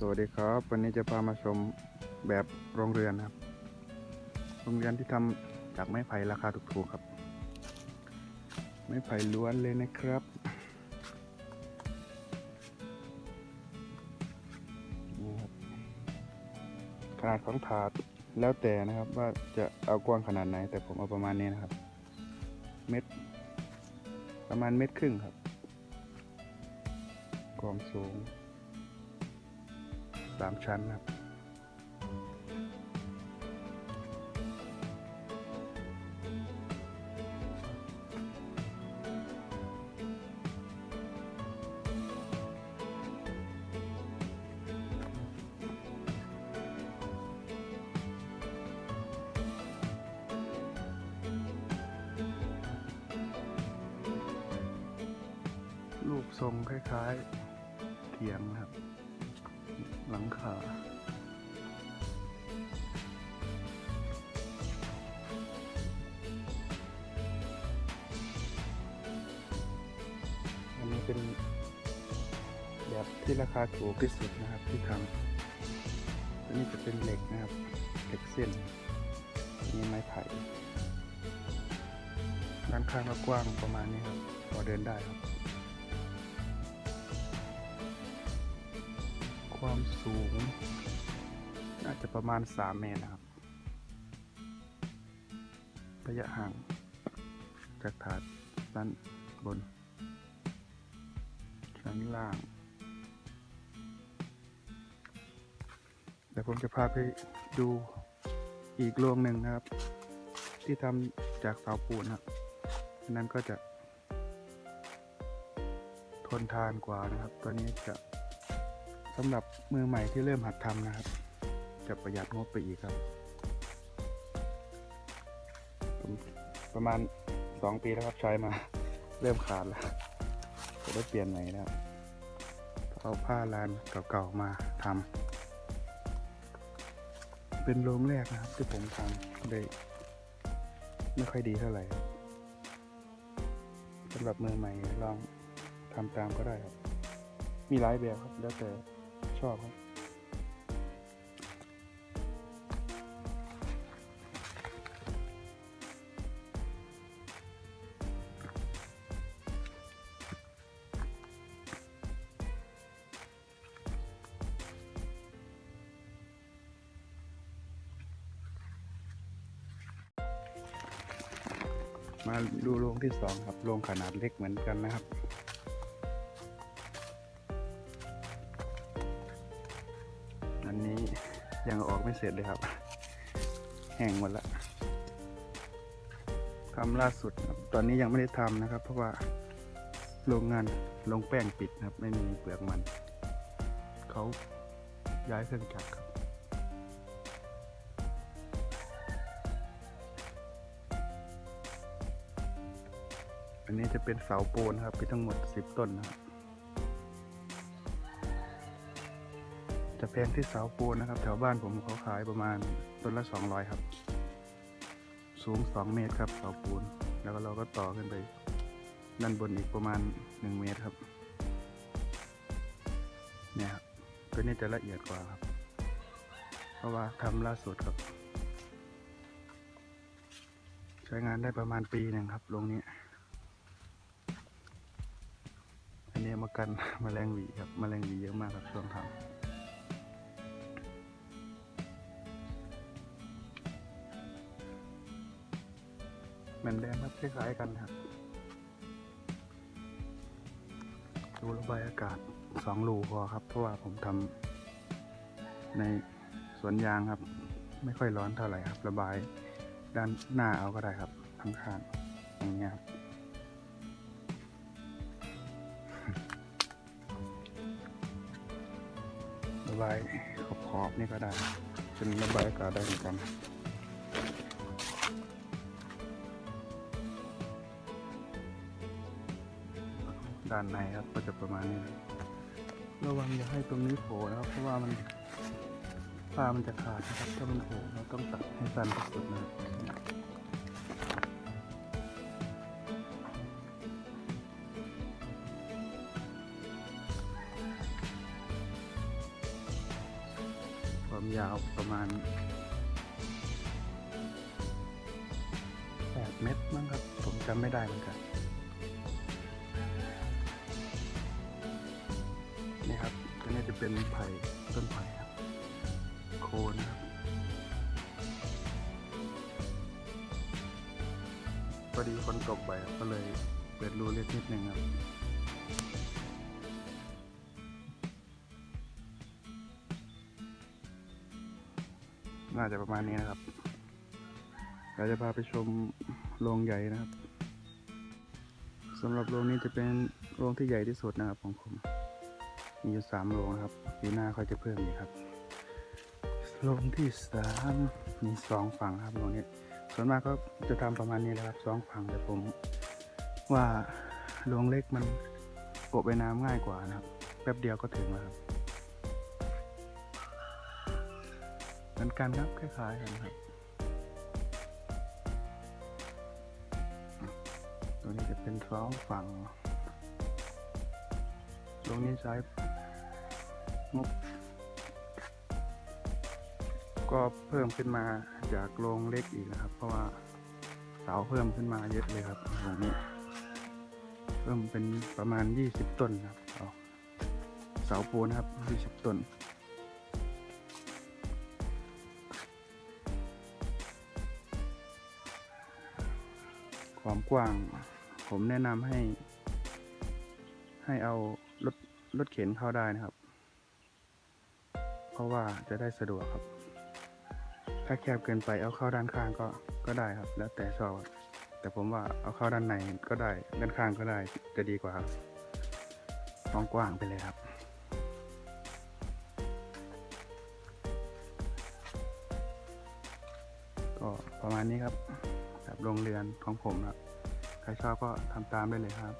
สวัสดีครับ วันนี้จะพามาชมแบบโรงเรือนครับ โรงเรือนที่ทำจากไม้ไผ่ราคาถูกๆครับ ไม้ไผ่ล้วนเลยนะครับ นี่ครับ ขนาดของถาดแล้วแต่นะครับว่าจะเอากว้างขนาดไหน แต่ผมเอาประมาณนี้นะครับ เม็ด ประมาณเม็ดครึ่งครับ ความสูง สามชั้นครับรูปทรงคล้าย ๆเถียงครับ หลังคาอันนี้เป็นแบบที่ราคาถูกที่สุดนะครับที่ทำอันนี้จะเป็นเหล็กนะครับเหล็กเส้นอันนี้ไม้ไผ่ด้านข้างก็กว้างประมาณนี้ครับพอเดินได้ครับ ความสูง น่าจะประมาณ 3 เมตรนะครับ ระยะห่าง จากถาดด้านบนชั้นล่าง เดี๋ยวผมจะพาไปดูอีกโรงหนึ่งนะครับ ที่ทำจากเสาปูนครับอันนั้นก็จะทนทานกว่านะครับ ตัวนี้จะ สำหรับมือใหม่ที่เริ่มหัดทำนะครับ จะประหยัดงบไปอีกครับ ประมาณ 2 ปีแล้วครับใช้มา เริ่มขาดแล้วจะได้เปลี่ยนใหม่นะครับเอาผ้าลานเก่าๆมาทำเป็นโรงแรกนะครับ ที่ผมทำได้ไม่ค่อยดีเท่าไหร่สำหรับมือใหม่ลองทำตามก็ได้ครับ มีหลายแบบครับ แล้วแต่ อบครับมาดูโรงที่สองครับ โรงขนาดเล็กเหมือนกันนะครับ นนี้ยังออกไม่เสร็จเลยครับ แห้งหมดละทำล่าสุดครับตอนนี้ยังไม่ได้ทำนะครับ เพราะว่าโรงงานโรงแป้งปิดครับ ไม่มีเปลือกมัน เขาย้ายเครื่องจักรครับอันนี้จะเป็นเสาปูนครับมีทั้งหมด 10 ต้นนะครับ จะแพงที่เสาปูนนะครับ แถวบ้านผมเขาขายประมาณต้นละ 200 ครับ สูง 2 เมตรครับเสาปูน แล้วก็เราก็ต่อขึ้นไปด้านบนอีกประมาณ 1 เมตรครับ เนี่ยครับตัวนี้จะละเอียดกว่าครับ เพราะว่าทำล่าสุดครับ ใช้งานได้ประมาณปีหนึ่งครับโรงนี้อันนี้มากันแมลงหวีครับแมลงหวีเยอะมากครับช่วงทำ เหมือนแดงครับคล้ายๆกันครับรูระบายอากาศสองรูพอครับ เพราะว่าผมทำในสวนยางครับ ไม่ค่อยร้อนเท่าไหร่ครับ ระบายด้านหน้าเอาก็ได้ครับทั้งข้างๆตรงเนี้ยครับระบายขอบขอบๆนี่ก็ได้เป็นระบายอากาศได้เหมือนกันานในครับก็จะประมาณนี้นะระวังอย่าให้ตรงนี้โผล่นะครับ เพราะว่ามันผ้ามันจะขาดนะครับ ถ้ามันโผล่เราต้องตัดให้สั้นที่สุดนะครับความยาวประมาณ 8 เมตรมั้งครับ ผมจำไม่ได้เหมือนกัน นี่ครับตัวนี้จะเป็นไผ่ต้นไผ่ครับ โคนครับพอดีฝนตกไปครับก็เลยเปิดรูเล็กนิดนึงครับน่าจะประมาณนี้นะครับ เราจะพาไปชมโรงใหญ่นะครับสำหรับโรงนี้จะเป็นโรงที่ใหญ่ที่สุดนะครับของผม มีอยู่สามโรงนะครับปีหน้าเขาจะเพิ่มอีกครับโรงที่สามมีสองฝั่งครับโรงนี้ส่วนมากก็จะทำประมาณนี้แหละครับสองฝั่งแต่ผม ว่าโรงเล็กมันอบไปน้ำง่ายกว่านะครับแป๊บเดียวก็ถึงแล้วครับเหมือนกันครับคล้ายๆกันครับตัวนี้จะเป็นสองฝั่งตรงนี้ใช้ งบ ก็เพิ่มขึ้นมาจากโรงเล็กอีกนะครับ เพราะว่าเสาเพิ่มขึ้นมาเยอะเลยครับตรงนี้เพิ่มเป็นประมาณ 20 ต้นครับเอาเสาปูนะครับ 20 ต้นความกว้าง ผมแนะนำให้ ให้เอารถรถเข็นเข้าได้นะครับ เพราะว่าจะได้สะดวกครับ ถ้าแคบเกินไปเอาเข้าด้านข้างก็ก็ได้ครับ แล้วแต่ชอบแต่ผมว่าเอาเข้าด้านในก็ได้ด้านข้างก็ได้จะดีกว่าครับกว้างไปเลยครับ ก็ประมาณนี้ครับแบบโรงเรือนของผมนะครับใครชอบก็ทำตามได้เลยครับ